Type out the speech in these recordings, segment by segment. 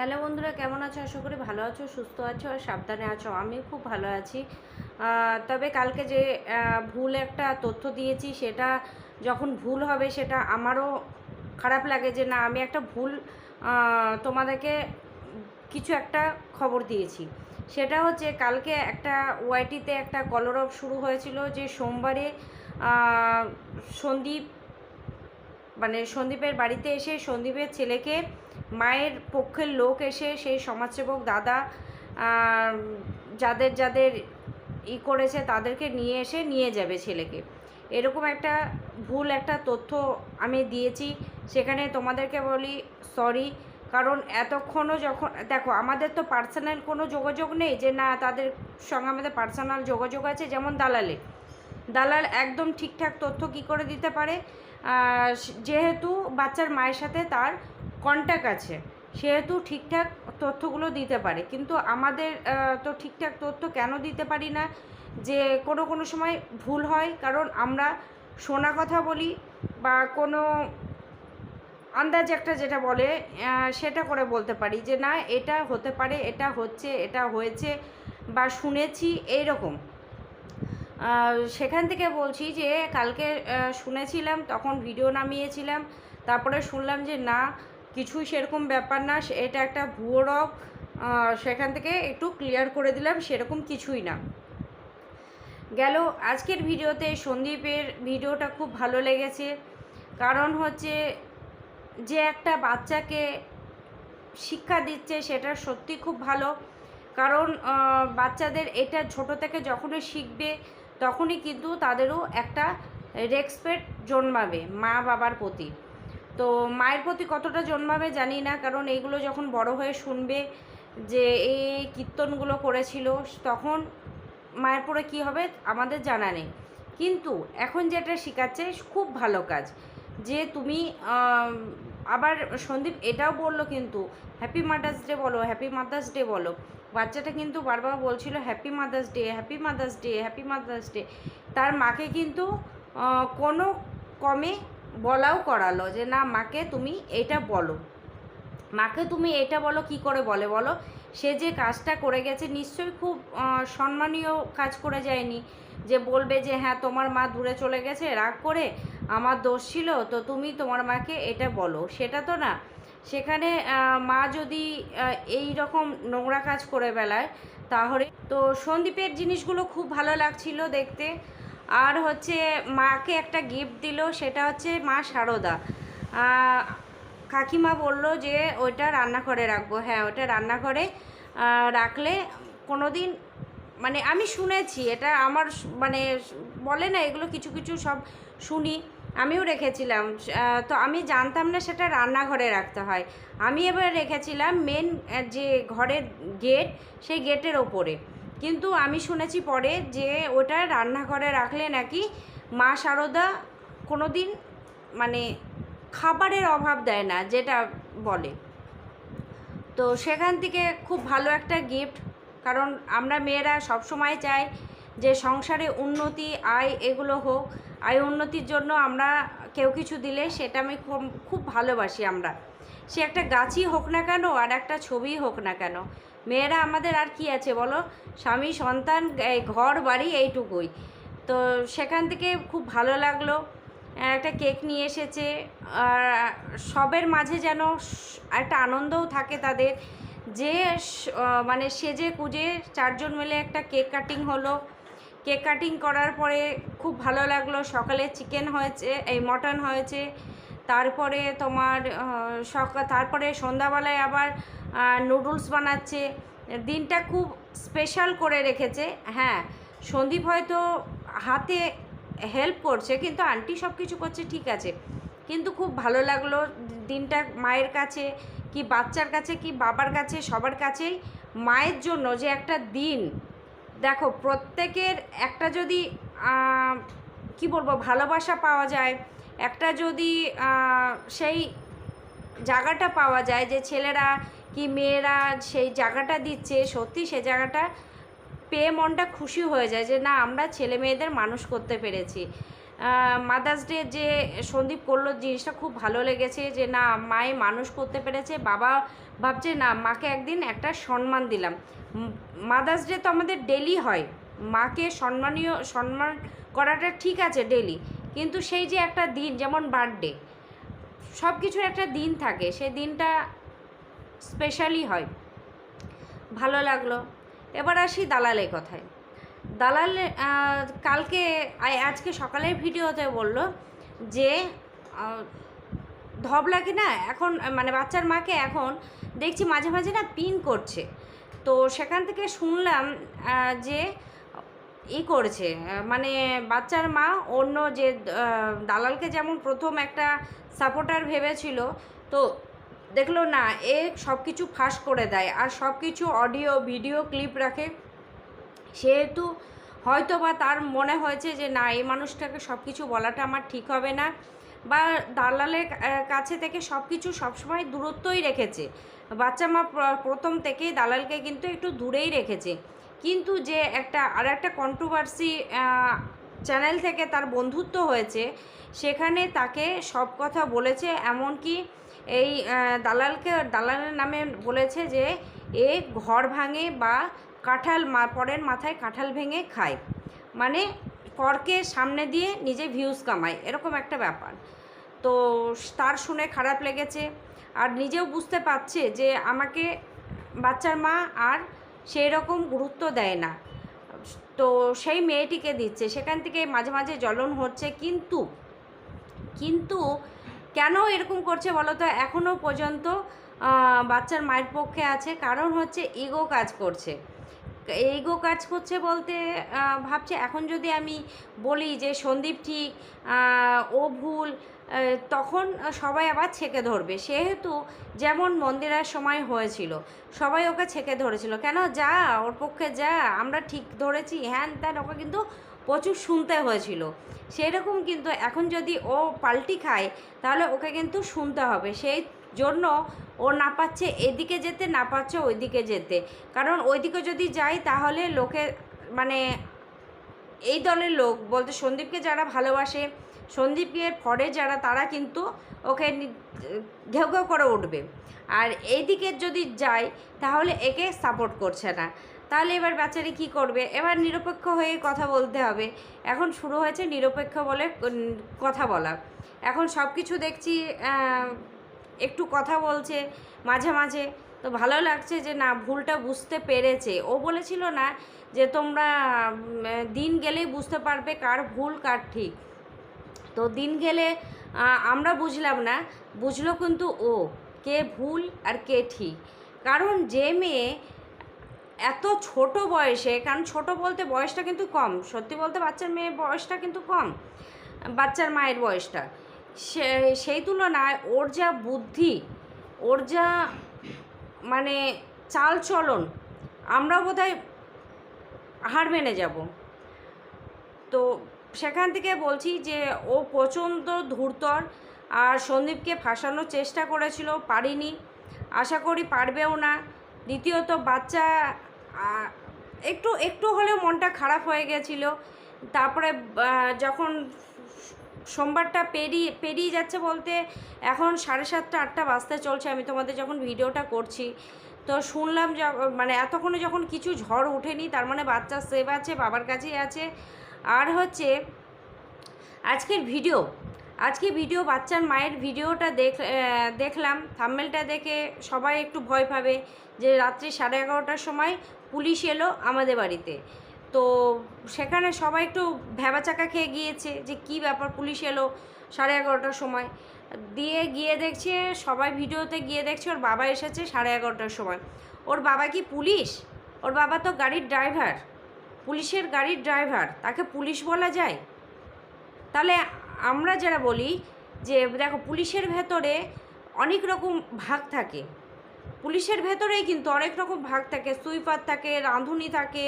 Hello বন্ধুরা, কেমন আছো? আশা করি ভালো আছো, সুস্থ আছো আর সাবধানে আছো। আমি খুব ভালো আছি। তবে কালকে যে ভুল একটা তথ্য দিয়েছি, সেটা যখন ভুল হবে, সেটা আমারও খারাপ লাগে যে, না, আমি একটা ভুল তোমাদেরকে কিছু একটা খবর দিয়েছি। সেটা হচ্ছে, কালকে একটা ওয়াইটিতে একটা কলরব শুরু হয়েছিল যে, সোমবারে সন্দীপ মানে সন্দীপের বাড়িতে এসে সন্দীপের ছেলেকে মায়ের পক্ষের লোক এসে সেই সমাজসেবক দাদা যাদের যাদের ই করেছে তাদেরকে নিয়ে এসে নিয়ে যাবে ছেলেকে। এরকম একটা ভুল একটা তথ্য আমি দিয়েছি। সেখানে তোমাদেরকে বলি সরি কারণ এতক্ষণও যখন, দেখো, আমাদের তো পার্সোনাল কোনো যোগাযোগ নেই যে না, তাদের সঙ্গে আমাদের পার্সোনাল যোগাযোগ আছে, যেমন দালালে। দালাল একদম ঠিকঠাক তথ্য কি করে দিতে পারে? যেহেতু বাচ্চার মায়ের সাথে তার কন্ট্যাক্ট আছে, সেহেতু ঠিকঠাক তথ্যগুলো দিতে পারে। কিন্তু আমাদের তো ঠিকঠাক তথ্য কেন দিতে পারি না? যে কোনো কোনো সময় ভুল হয়, কারণ আমরা শোনা কথা বলি বা কোনো আন্দাজ একটা যেটা বলে সেটা করে বলতে পারি যে না, এটা হতে পারে, এটা হচ্ছে, এটা হয়েছে বা শুনেছি এই রকম সেখান থেকে বলছি যে, কালকে শুনেছিলাম, তখন ভিডিও নামিয়েছিলাম, তারপরে শুনলাম যে না কিছুই সেরকম ব্যাপার না এটা একটা ভুয়ো আহ, সেখান থেকে একটু ক্লিয়ার করে দিলাম সেরকম কিছুই না। গেল আজকের ভিডিওতে সন্দীপের ভিডিওটা খুব ভালো লেগেছে কারণ হচ্ছে যে একটা বাচ্চাকে শিক্ষা দিচ্ছে সেটা সত্যি খুব ভালো কারণ বাচ্চাদের এটা ছোট থেকে যখনই শিখবে তখনই কিন্তু তাদেরও একটা রেসপেক্ট জন্মাবে মা বাবার প্রতি। তো মায়ের প্রতি কতটা জন্মাবে জানি না, কারণ এইগুলো যখন বড় হয়ে শুনবে যে এই কীর্তনগুলো করেছিল, তখন মায়ের পরে কী হবে আমাদের জানা নেই। কিন্তু এখন যেটা শেখাচ্ছে, খুব ভালো কাজ। যে তুমি আবার সন্দীপ এটাও বলল কিন্তু হ্যাপি মাদার্স ডে বলো হ্যাপি মাদার্স ডে বলো। বাচ্চাটা কিন্তু বারবার বলছিল happy Mother's Day happy Mother's Day happy Mother's Day তার মাকে কিন্তু কোনো কমে বলাও করালো যে, না, মাকে তুমি এটা বলো। মাকে তুমি এটা বলো, কি করে বলে বলো? সে যে কাজটা করে গেছে, নিশ্চয়ই খুব সম্মানীয় কাজ করে যায়নি। যে বলবে যে হ্যাঁ তোমার মা দূরে চলে গেছে, রাগ করে আমার দোষ ছিল, তো তুমি তোমার মাকে এটা বলো। সেটা তো না। সেখানে মা যদি এই রকম নোংরা কাজ করে বেলায়, তাহলে তো সন্দীপের জিনিসগুলো খুব ভালো লাগছিল দেখতে। আর হচ্ছে মাকে একটা গিফট দিল, সেটা হচ্ছে মা সারদা। কাকিমা বলল যে, ওইটা রান্নাঘরে রাখব। হ্যাঁ ওটা রান্নাঘরে রাখলে কোনো দিন মানে আমি শুনেছি, এটা আমার মানে বলে না, এগুলো কিছু কিছু সব শুনি, আমিও রেখেছিলাম। তো আমি জানতাম না সেটা রান্নাঘরে রাখতে হয়। আমি এবার রেখেছিলাম মেন যে ঘরের গেট সেই গেটের ওপরে। কিন্তু আমি শুনেছি পরে যে ওটা রান্নাঘরে রাখলে নাকি মা শারদা কোনো দিন মানে খাবারের অভাব দেয় না, যেটা বলে। তো সেখান থেকে খুব ভালো একটা গিফট কারণ আমরা মেয়েরা সব সময় চাই যে সংসারে উন্নতি, আয় এগুলো হোক। আয় উন্নতির জন্য আমরা কেউ কিছু দিলে সেটা আমি খুব খুব ভালোবাসি আমরা। সে একটা গাছই হোক না কেন, আর একটা ছবিই হোক না কেন। মেয়েরা আমাদের আর কি আছে বলো? স্বামী, সন্তান ঘর, বাড়ি এইটুকুই। তো সেখান থেকে খুব ভালো লাগল। একটা কেক নিয়ে এসেছে। আর সবের মাঝে যেন একটা আনন্দও থাকে তাদের। যে মানে সেজে কুজে চারজন মিলে একটা কেক কাটিং হলো। কেক কাটিং করার পরে খুব ভালো লাগল। সকালে চিকেন হয়েছে, এই মটন হয়েছে। তারপরে তোমার সকাল তারপরে সন্ধ্যাবেলায় আবার নুডলস বানাচ্ছে। দিনটা খুব স্পেশাল করে রেখেছে। হ্যাঁ সন্দীপ হয়তো হাতে হেল্প করছে, কিন্তু আন্টি সব কিছু করছে ঠিক আছে। কিন্তু খুব ভালো লাগল দিনটা মায়ের কাছে কি বাচ্চার কাছে কি বাবার কাছে সবার কাছেই। মায়ের জন্য যে একটা দিন। দেখো, প্রত্যেকের একটা যদি কি বলব, ভালোবাসা পাওয়া যায়, একটা যদি সেই জায়গাটা পাওয়া যায় যে ছেলেরা কি মেয়েরা সেই জায়গাটা দিচ্ছে, সত্যি সে জায়গাটা পেয়ে মনটা খুশি হয়ে যায় যে না, আমরা ছেলে মেয়েদের মানুষ করতে পেরেছি। মাদার্স ডে যে সন্দীপ করল জিনিসটা খুব ভালো লেগেছে যে না মায়ে মানুষ করতে পেরেছে, বাবা ভাবছে না, মাকে একদিন একটা সম্মান দিলাম। মাদার্স ডে তো আমাদের ডেলি হয়। মাকে সম্মানীয়, সম্মান করাটা ঠিক আছে ডেলি কিন্তু সেই যে একটা দিন, যেমন বার্থডে সব কিছুর একটা দিন থাকে। সেই দিনটা স্পেশালি হয়। ভালো লাগল। এবার আসি দালালের কথায়। দালাল কালকে আজকে সকালের ভিডিওতে বলল যে ধবলাকে না, এখন মানে বাচ্চার মাকে এখন দেখছি মাঝে মাঝে না পিন করছে। তো সেখান থেকে শুনলাম যে ই করছে মানে বাচ্চার মা অন্য যে দালালকে যেমন প্রথম একটা সাপোর্টার ভেবেছিল, তো দেখল না, এ সব কিছু ফাঁস করে দেয় আর সব কিছু অডিও, ভিডিও, ক্লিপ রাখে। সেহেতু হয়তো বা তার মনে হয়েছে যে, না, এই মানুষটাকে সব কিছু বলাটা আমার ঠিক হবে না। বা দালালের কাছে থেকে সব কিছু সবসময় দূরত্বই রেখেছে। বাচ্চা মা প্রথম থেকেই দালালকে কিন্তু একটু দূরেই রেখেছে। কিন্তু যে একটা আর একটা কন্ট্রোভার্সি চ্যানেল থেকে তার বন্ধুত্ব হয়েছে, সেখানে তাকে সব কথা বলেছে। এমনকি এই দালালকে, দালালের নামে বলেছে যে এ ঘর ভাঙে বা কাঁঠাল পরের মাথায় কাঁঠাল ভেঙে খায়। মানে পরকে সামনে দিয়ে নিজে ভিউজ কামায়, এরকম একটা ব্যাপার। তো তার শুনে খারাপ লেগেছে আর নিজেও বুঝতে পারছে যে আমাকে বাচ্চার মা আর সেই রকম গুরুত্ব দেয় না। তো সেই মেয়েটিকে দিচ্ছে, সেখান থেকে মাঝে মাঝে জ্বলন হচ্ছে। কিন্তু কিন্তু কেন এরকম করছে বলো তো? এখনও পর্যন্ত বাচ্চার মায়ের পক্ষে আছে। কারণ হচ্ছে ইগো কাজ করছে। ইগো কাজ করছে বলতে ভাবছে এখন যদি আমি বলি যে সন্দীপ ঠিক ও ভুল তখন সবাই আবার ছেঁকে ধরবে। সেহেতু যেমন মন্দিরের সময় হয়েছিল, সবাই ওকে ছেঁকে ধরেছিল। কেন? যা, ওর পক্ষে যা, আমরা ঠিক ধরেছি। হ্যান ত্যান, ওকে কিন্তু প্রচুর শুনতে হয়েছিল। সেরকম কিন্তু এখন যদি ও পাল্টি খায়, তাহলে ওকে কিন্তু শুনতে হবে। সেই জন্য ও না পাচ্ছে, এদিকে যেতে, না পাচ্ছে ওইদিকে যেতে। কারণ ওইদিকে যদি যাই, তাহলে লোকে মানে এই দলের লোক, বলতে সন্দীপকে যারা ভালোবাসে, সন্দীপকে ফরে যারা, তারা কিন্তু ওকে ঘেউ ঘেউ করে উঠবে। আর এই দিকে যদি যায় তাহলে একে সাপোর্ট করছে না। তাহলে এবার বাচ্চারা কি করবে? এবার নিরপেক্ষ হয়ে কথা বলতে হবে। এখন শুরু হয়েছে নিরপেক্ষ বলে কথা বলা। এখন সব কিছু দেখছি একটু কথা বলছে মাঝে মাঝে। তো ভালো লাগছে যে না, ভুলটা বুঝতে পেরেছে। ও বলেছিল না যে তোমরা দিন গেলেই বুঝতে পারবে কার ভুল, কার ঠিক। তো দিন গেলে আমরা বুঝলাম না। বুঝলো কিন্তু ও, কে ভুল আর কে ঠিক। কারণ যে মেয়ে এত ছোট বয়সে, কারণ ছোট বলতে বয়সটা কিন্তু কম, সত্যি বলতে বাচ্চার মেয়ে বয়সটা কিন্তু কম, বাচ্চার মায়ের বয়সটা। সে, সেই তুলনায় ওর যা বুদ্ধি, ওর যা মানে চাল চলন আমরা বোধহয় হার মেনে যাব। তো সেখান থেকে বলছি যে, ও প্রচণ্ড ধূর্তর আর সন্দীপকে ফাঁসানোর চেষ্টা করেছিল, পারিনি। আশা করি পারবেও না। দ্বিতীয়ত বাচ্চা একটু একটু হলেও মনটা খারাপ হয়ে গেছিল। তারপরে যখন সোমবারটা পেরিয়ে পেরিয়ে যাচ্ছে বলতে এখন সাড়ে সাতটা, আটটা বাজতে চলছে, আমি তোমাদের যখন ভিডিওটা করছি, তো শুনলাম মানে এতক্ষণে যখন কিছু ঝড় ওঠেনি, তার মানে বাচ্চা সেভ আছে, বাবার কাছেই আছে। আর হচ্ছে, আজকের ভিডিও আজকে ভিডিও বাচ্চার মায়ের ভিডিওটা দেখ দেখলাম। থাম্মেলটা দেখে সবাই একটু ভয় পাবে যে রাত্রি সাড়ে এগারোটার সময় পুলিশ এলো আমাদের বাড়িতে। তো সেখানে সবাই একটু ভ্যাবাচাকা খেয়ে গিয়েছে যে কি ব্যাপার পুলিশ এলো সাড়ে এগারোটার সময়। দিয়ে গিয়ে দেখছে, সবাই ভিডিওতে গিয়ে দেখছে ওর বাবা এসেছে সাড়ে এগারোটার সময়। ওর বাবা কি পুলিশ? ওর বাবা তো গাড়ির ড্রাইভার পুলিশের গাড়ির ড্রাইভার তাকে পুলিশ বলা যায়? তাহলে আমরা যারা বলি যে, দেখো পুলিশের ভেতরে অনেক রকম ভাগ থাকে। পুলিশের ভেতরেই কিন্তু অনেক রকম ভাগ থাকে। সুইপার থাকে, রাঁধুনি থাকে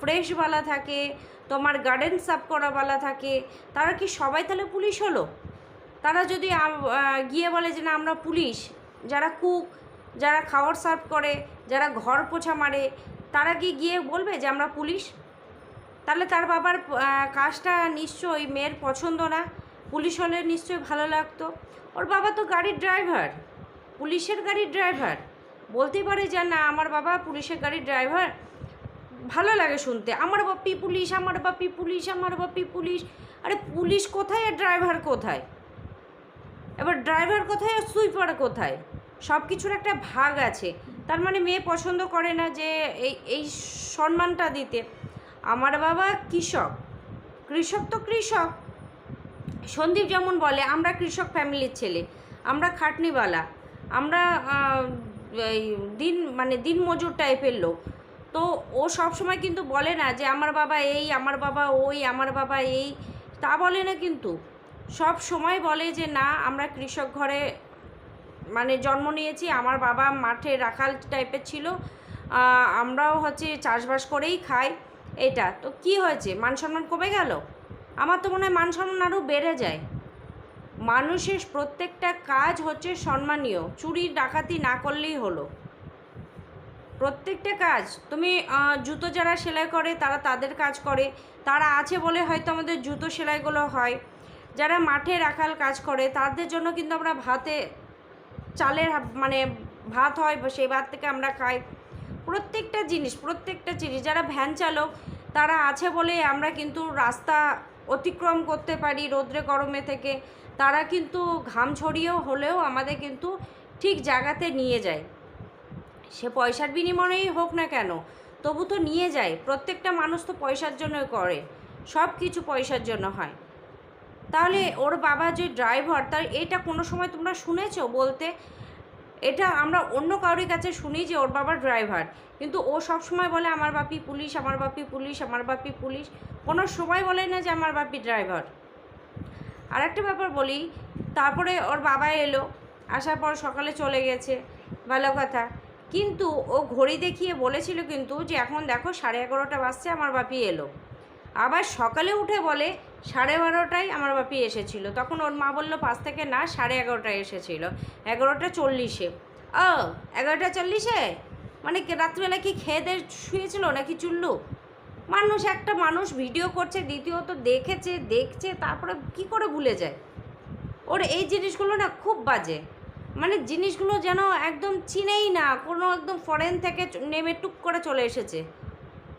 ফ্রেশওয়ালা থাকে, তোমার গার্ডেন সাফ করাওয়ালা থাকে। তারা কি সবাই তাহলে পুলিশ হলো? তারা যদি গিয়ে বলে যে, না, আমরা পুলিশ। যারা কুক, যারা খাওয়ার সার্ভ করে, যারা ঘর পোছা মারে, তারা কি গিয়ে বলবে যে, আমরা পুলিশ? তাহলে তার বাবার কাজটা নিশ্চয়ই মেয়ের পছন্দ না। পুলিশ হলে নিশ্চয়ই ভালো লাগতো। ওর বাবা তো গাড়ির ড্রাইভার পুলিশের গাড়ির ড্রাইভার বলতে পারে যে, না, আমার বাবা পুলিশের গাড়ির ড্রাইভার ভালো লাগে শুনতে। আমার বাপি পুলিশ, আমার বাপি পুলিশ, আমার বাপি পুলিশ। আরে, পুলিশ কোথায় আর ড্রাইভার কোথায়? এবার ড্রাইভার কোথায় আর সুইপার কোথায়? সব কিছুর একটা ভাগ আছে। তার মানে মেয়ে পছন্দ করে না যে, এই এই সম্মানটা দিতে। আমার বাবা কৃষক। কৃষক তো কৃষক। সন্দীপ যেমন বলে, আমরা কৃষক ফ্যামিলির ছেলে, আমরা খাটনিওয়ালা, আমরা দিন মানে দিন মজুর টাইপের লোক। তো ও সব সময় কিন্তু বলে না যে, আমার বাবা এই, আমার বাবা ওই, আমার বাবা এই। তা বলে না কিন্তু। সব সময় বলে যে, না, আমরা কৃষক ঘরে মানে জন্ম নিয়েছি, আমার বাবা মাঠে রাখাল টাইপের ছিল আমরাও হচ্ছে চাষবাস করেই খাই। এটা। তো কি হয়েছে? মান সম্মান কমে গেল? আমার তো মনে হয় মান সম্মান আরও বেড়ে যায়। মানুষের প্রত্যেকটা কাজ হচ্ছে সম্মানীয়। চুরি, ডাকাতি না করলেই হলো। প্রত্যেকটা কাজ, তুমি জুতো যারা সেলাই করে, তারা তাদের কাজ করে। তারা আছে বলে হয়তো আমাদের জুতো সেলাইগুলো হয়। যারা মাঠে রাখাল কাজ করে, তাদের জন্য কিন্তু আমরা ভাতে, চালের মানে ভাত হয়, সেই ভাত থেকে আমরা খাই। প্রত্যেকটা জিনিস প্রত্যেকটা জিনিস, যারা ভ্যান চালক, তারা আছে বলে আমরা কিন্তু রাস্তা অতিক্রম করতে পারি রোদ্রে গরমে থেকে, তারা কিন্তু ঘাম ছড়িয়েও হলেও আমাদের কিন্তু ঠিক জায়গাতে নিয়ে যায়। সে পয়সার বিনিময়েই হোক না কেন, তবু তো নিয়ে যায়। প্রত্যেকটা মানুষ তো পয়সার জন্য করে, সব কিছু পয়সার জন্য হয়। তাহলে ওর বাবা যে ড্রাইভার তার এটা কোনো সময় তোমরা শুনেছো বলতে? এটা আমরা অন্য কারোর কাছে শুনি যে ওর বাবা ড্রাইভার। কিন্তু ও সব সময় বলে, আমার বাপি পুলিশ, আমার বাপি পুলিশ, আমার বাপি পুলিশ। কোনো সময় বলে না যে আমার বাপি ড্রাইভার। আর একটা ব্যাপার বলি, তারপরে ওর বাবা এলো, আসার পর সকালে চলে গেছে, ভালো কথা। কিন্তু ও ঘড়ি দেখিয়ে বলেছিল কিন্তু যে এখন দেখো সাড়ে এগারোটা বাজছে, আমার বাপি এলো। আবার সকালে উঠে বলে সাড়ে বারোটায় আমার বাপি এসেছিল। তখন ওর মা বলল, পাঁচ থেকে না, সাড়ে এগারোটায় এসেছিল। এগারোটা চল্লিশে। ও, এগারোটা চল্লিশে? মানে রাত্রিবেলা কি খেয়ে শুয়েছিল নাকি চুল্লু? মানুষ, একটা মানুষ ভিডিও করছে, দ্বিতীয়ত দেখেছে, দেখছে, তারপরে কি করে ভুলে যায়? ওর এই জিনিসগুলো না খুব বাজে। মানে জিনিসগুলো যেন একদম চিনেই না, কোনো একদম ফরেন থেকে নেমে টুক করে চলে এসেছে।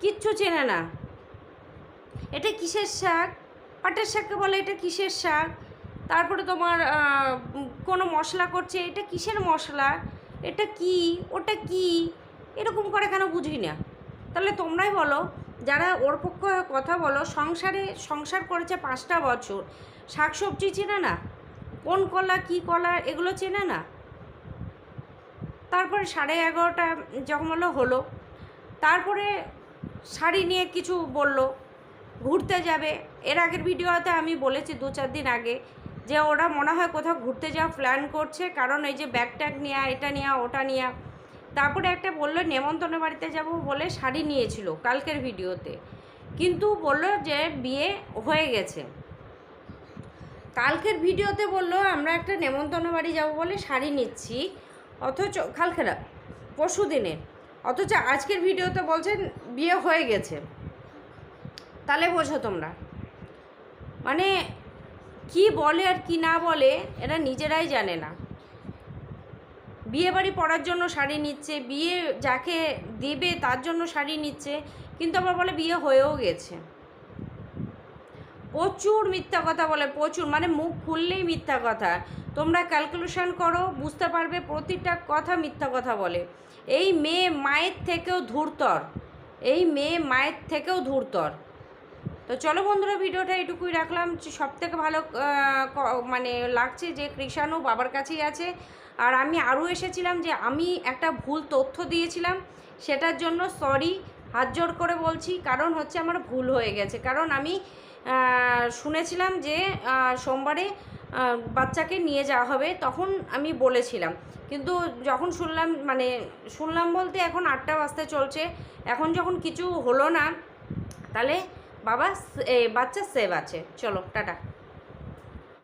কিচ্ছু চেনে না। এটা কিসের শাক? পাটের শাককে বলে, এটা কিসের শাক? তারপরে তোমার কোনো মশলা করছে, এটা কিসের মশলা? এটা কি? ওটা কি? এরকম করে কেন বুঝি না? তাহলে তোমরাই বলো, যারা ওর পক্ষ কথা বলো, সংসারে, সংসার করেছে পাঁচটা বছর, শাকসবজি চেনে না? কোন কলা, কি কলা, এগুলো চেনে না? তারপরে সাড়ে এগারোটা, যখন হলো হলো। তারপরে শাড়ি নিয়ে কিছু বলল ঘুরতে যাবে। এর আগের ভিডিওতে আমি বলেছি দু চার দিন আগে যে ওরা মনে হয় কোথাও ঘুরতে যাওয়া প্ল্যান করছে, কারণ এই যে ব্যাগ ট্যাগ নেওয়া এটা নেওয়া ওটা নেওয়া তারপরে একটা বলল, নেমন্তন্ন বাড়িতে যাব বলে শাড়ি নিয়েছিল কালকের ভিডিওতে। কিন্তু বলল যে বিয়ে হয়ে গেছে। কালকের ভিডিওতে বলল, আমরা একটা নেমন্তন্ন বাড়ি যাব বলে শাড়ি নিচ্ছি, অথচ কালকে না, পরশু দিনে। অথচ আজকের ভিডিওতে বলছেন, বিয়ে হয়ে গেছে। তাহলে বোঝো তোমরা। মানে কি বলে আর কি না বলে এরা নিজেরাই জানে না। বিয়ে বাড়ি পড়ার জন্য শাড়ি নিচ্ছে, বিয়ে যাকে দেবে তার জন্য শাড়ি নিচ্ছে, কিন্তু আবার বলে বিয়ে হয়েও গেছে। প্রচুর মিথ্যা কথা বলে, প্রচুর। মানে মুখ খুললেই মিথ্যা কথা। তোমরা ক্যালকুলেশন করো, বুঝতে পারবে প্রতিটা কথা মিথ্যা কথা বলে। এই মেয়ে মায়ের থেকেও ধূর্তর। এই মেয়ে মায়ের থেকেও ধূর্তর। তো চলো বন্ধুরা, ভিডিওটা এটুকুই রাখলাম। সব থেকে ভালো মানে লাগছে যে কৃষাণু বাবার কাছেই আছে। আর আমি আরও এসেছিলাম যে আমি একটা ভুল তথ্য দিয়েছিলাম, সেটার জন্য সরি, হাত জোর করে বলছি। কারণ হচ্ছে আমার ভুল হয়ে গেছে। কারণ আমি শুনেছিলাম যে সোমবারে বাচ্চাকে নিয়ে যাওয়া হবে, তখন আমি বলেছিলাম। কিন্তু যখন শুনলাম মানে শুনলাম বলতে এখন আটটা বাজতে চলছে। এখন যখন কিছু হলো না, তাহলে বাবা বাচ্চা সেভ আছে। চলো টাটা।